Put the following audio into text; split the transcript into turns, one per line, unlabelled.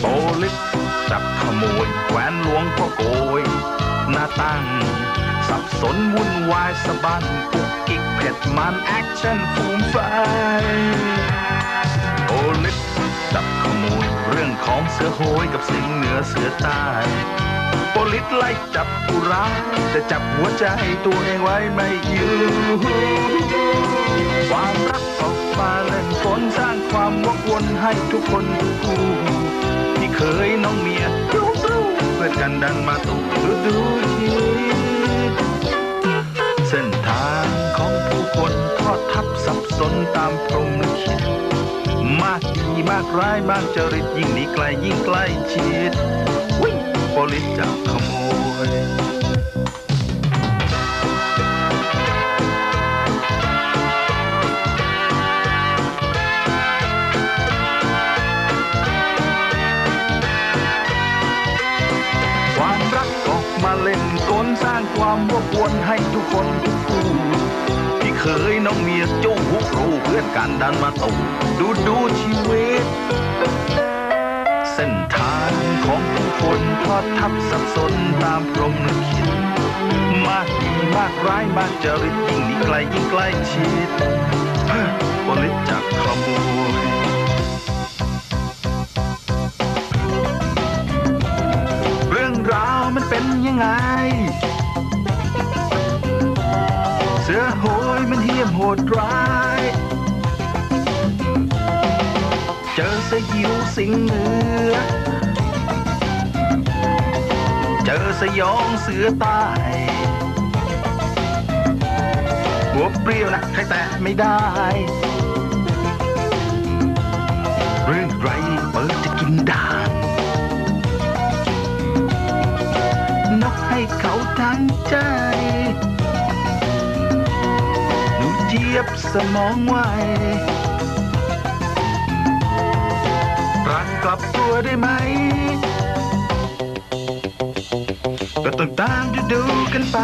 โปลิสจับขโมยแหวนหลวงพ่อโกย หน้าตั้ง สับสนวุ่นวายสะบันกุกกิกเผ็ดมันแอคชั่นฟูมไฟโปลิสจับขโมยเรื่องของเสือโหยกับสิงเหนือเสือใต้โปลิสไล่จับผู้ร้ายจะจับหัวใจตัวเองไว้ไม่อยู่ความรักออกมา วามวกวนให้ทุกคนทุกคู่ที่เคยน้องเมียรู้รู้เพื่อนกันดันมาตุกดูดูชีวิตเส้นทางของผู้คนทอดทับสับสนตามพรหมลิขิตมากดีมากร้ายมากจริตยิ่งหนีไกลยิ่งใกล้ชิดวิ่งโปลิสจับขโมย เล่นกลสร้างความวกวนให้ทุกคนทุกคู่ที่เคยน้องเมียจู้หุกรูเพื่อนกันดันมาตกดูดูชีวิต เส้นทางของผู้คนทอดทับสับสนตามพรหมลิขิตมากดีมากร้ายมากจริตยิ่งหนีไกลยิ่งใกล้ชิดันเป็นยังไง เสือโหยมันเหี้ยมโหดร้าย เจอสยิวสิงเหนือ เจอสยองเสือใต้หัวเปรี้ยวนะใครแตะไม่ได้ เรื่องไรเปิดจะกินได่างใจ หนูเจี๊ยบสมองไวรังกลับตัวได้ไหม ก็ต้องตามดูดูกันไป